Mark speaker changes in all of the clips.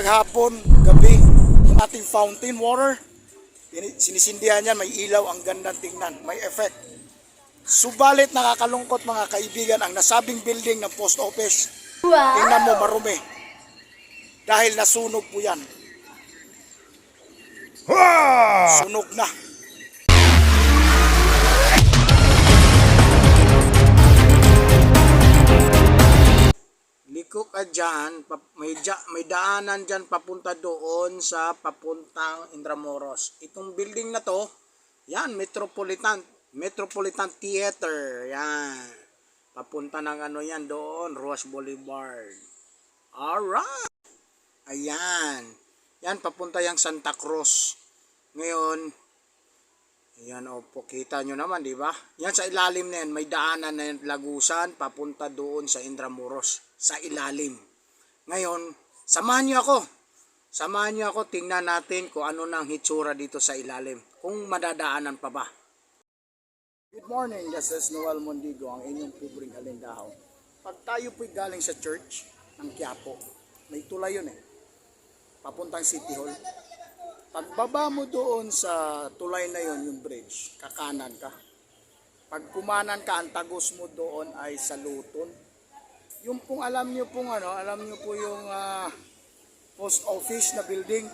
Speaker 1: maghapon, gabi, yung ating fountain water, ini- sinisindihan yan, may ilaw, ang ganda tingnan, may effect. Subalit nakakalungkot mga kaibigan, ang nasabing building ng post office, tingnan mo marumi. Dahil nasunog po yan. Sunog na. Liko ka dyan, pap- may, dya- may daanan dyan papunta doon sa papuntang Intramuros. Itong building na to, yan, Metropolitan, Metropolitan Theater, yan. Papunta ng ano yan doon, Roas Boulevard. Alright. Ayan. Yan, papunta yung Santa Cruz. Ngayon, Ayan, opo, kita nyo naman, di ba? Yan sa ilalim na yan, may daanan na yan, lagusan, papunta doon sa Intramuros, sa ilalim. Ngayon, samahan nyo ako. Samahan nyo ako, tingnan natin kung ano nang hitsura dito sa ilalim. Kung madadaanan pa ba. Good morning, this is Noel Mondigo, ang inyong pubring halindahaw. Pag tayo po'y galing sa church ng Quiapo, may tulay yun eh. Papuntang City Hall. Pagbaba mo doon sa tulay na yon yung bridge, kakanan ka. Pag kumanan ka, ang tagos mo doon ay sa Luton. Yung pong alam nyo pong ano, alam nyo po yung ah, post office na building,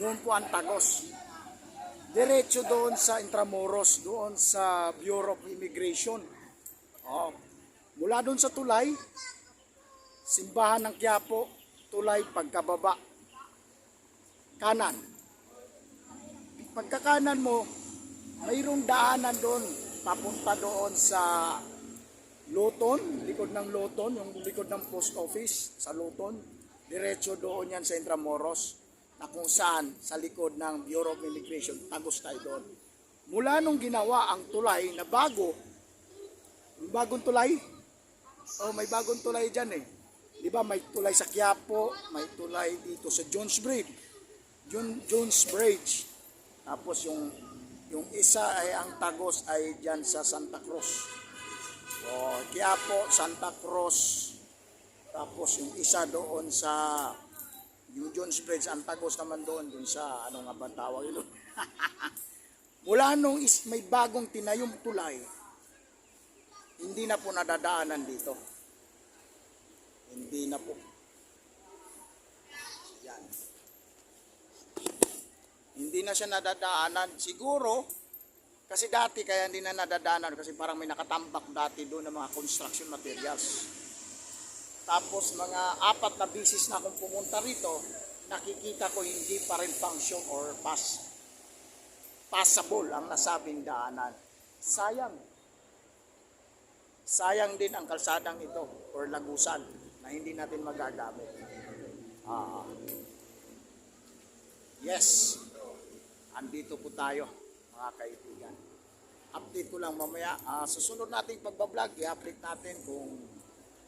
Speaker 1: doon po ang tagos. Diretso doon sa Intramuros, doon sa Bureau of Immigration. Oh. Mula doon sa tulay, simbahan ng Quiapo, tulay pagkababa, kanan pagkakanan mo, mayroong daanan doon, papunta doon sa Luton, likod ng Luton, yung likod ng post office sa Luton. Diretso doon yan sa Intramuros, na kung saan sa likod ng Bureau of Immigration, tagos tayo doon. Mula nung ginawa ang tulay na bago, yung bagong tulay, oh may bagong tulay dyan eh. Di ba may tulay sa Quiapo, may tulay dito sa Jones Bridge. John, Jones Bridge. Tapos yung yung isa ay ang tagos ay diyan sa Santa Cruz. O Quiapo, Santa Cruz. Tapos yung isa doon sa Jones Bridge, ang tagos naman doon doon sa ano nga ba tawag ito? Mula nung is, may bagong tinayong tulay, hindi na po nadadaanan dito. Hindi na po. Yan hindi na siya nadadaanan. Siguro, kasi dati kaya hindi na nadadaanan kasi parang may nakatambak dati doon ng mga construction materials. Tapos mga apat na bisis na akong pumunta rito, nakikita ko hindi pa rin function or pass passable ang nasabing daanan. Sayang. Sayang din ang kalsadang ito or lagusan na hindi natin magagamit. Ah. Yes andito po tayo mga kaibigan. Update ko lang mamaya. Ah, susunod nating pagbablog, i-update natin kung,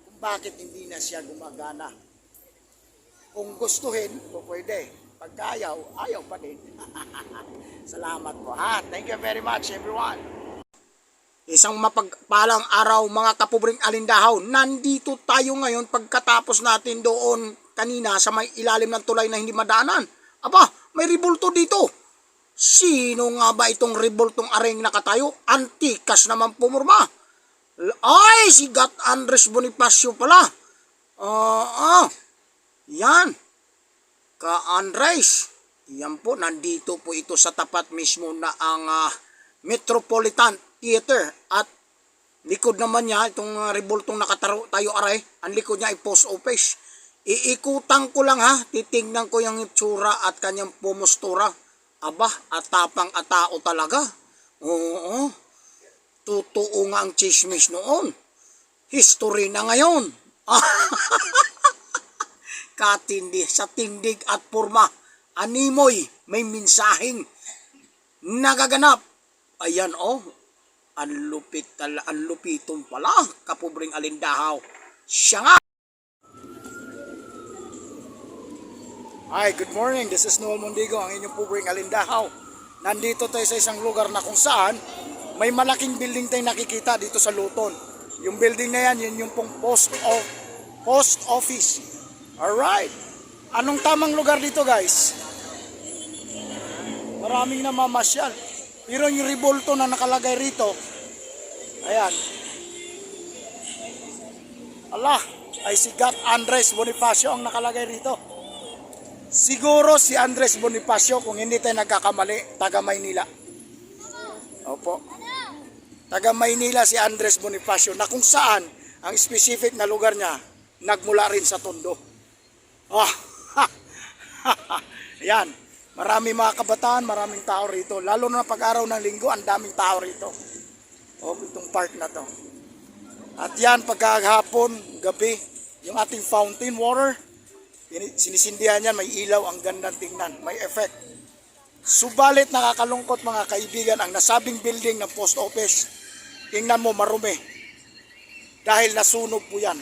Speaker 1: kung bakit hindi na siya gumagana. Kung gustuhin, po pwede. Pag ayaw, ayaw pa din. Salamat po ha. Thank you very much everyone. Isang mapagpalang araw mga kapubring alindahaw. Nandito tayo ngayon pagkatapos natin doon kanina sa may ilalim ng tulay na hindi madaanan. Aba, may ribulto dito. Sino nga ba itong revoltong areng nakatayo? Antikas naman pumurma. Ay, si Gat Andres Bonifacio pala. Ah, ah. Yan. Ka Andres. Yan po, nandito po ito sa tapat mismo na ang ah, Metropolitan Theater. At likod naman niya, itong uh, revoltong nakataro tayo aray, ang likod niya ay post office. Iikutan ko lang ha, titingnan ko yung itsura at kanyang pumustura. Aba, atapang atao talaga. Oo. Totoo nga ang chismis noon. History na ngayon. Katindi sa tindig at purma. Animoy, may minsahing nagaganap. Ayan oh. Ang lupit ang lupiton pala, kapubring alindahaw. Siya nga. Hi, good morning. This is Noel Mondigo, ang inyong pubring alindahaw. Nandito tayo sa isang lugar na kung saan may malaking building tayong nakikita dito sa Luton. Yung building na yan, yun yung pong post, of, post office. Alright. Anong tamang lugar dito guys? Maraming namamasyal. Pero yung revolto na nakalagay rito, ayan. Allah, ay si Gat Andres Bonifacio ang nakalagay rito. Siguro si Andres Bonifacio, kung hindi tayo nagkakamali, taga Maynila. Opo. Taga Maynila si Andres Bonifacio na kung saan ang specific na lugar niya nagmula rin sa Tondo. Ah, Yan. Marami mga kabataan, maraming tao rito. Lalo na pag araw ng linggo, ang daming tao rito. O, itong park na to. At yan, pagkahapon, gabi, yung ating fountain water, sinisindihan yan, may ilaw, ang gandang tingnan, may effect. Subalit nakakalungkot mga kaibigan, ang nasabing building ng post office, tingnan mo marumi. Dahil nasunog po yan.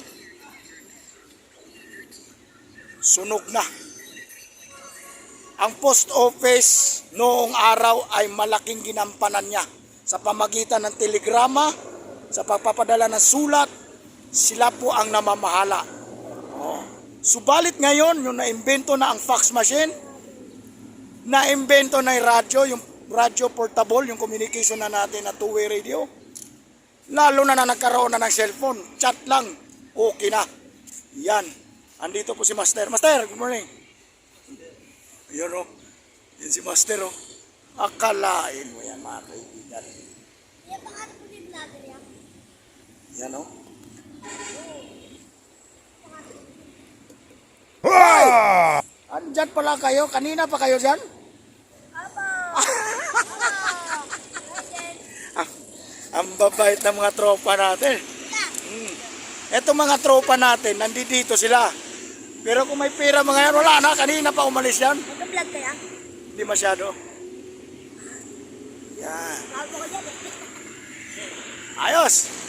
Speaker 1: Sunog na. Ang post office noong araw ay malaking ginampanan niya sa pamagitan ng telegrama, sa pagpapadala ng sulat, sila po ang namamahala. Oh. Subalit ngayon, yung naimbento na ang fax machine, naimbento na yung radyo, yung radyo portable, yung communication na natin na two-way radio, lalo na na nagkaroon na ng cellphone, chat lang, okay na. Yan. Andito po si Master. Master, good morning. Ayun o. Yan si Master o. Akalain mo yan mga kaibigan.
Speaker 2: Yan pa ano po din vlogger yan?
Speaker 1: Yan o. Andyan pala kayo. Kanina pa kayo dyan?
Speaker 2: Aba!
Speaker 1: Ah, ang babait ng mga tropa natin. Hmm. Eto mga tropa natin, nandito sila. Pero kung may pera mga yan, wala na. Kanina pa umalis yan.
Speaker 2: Mag-vlog kaya?
Speaker 1: Hindi masyado.
Speaker 2: Yan eh.
Speaker 1: Ayos.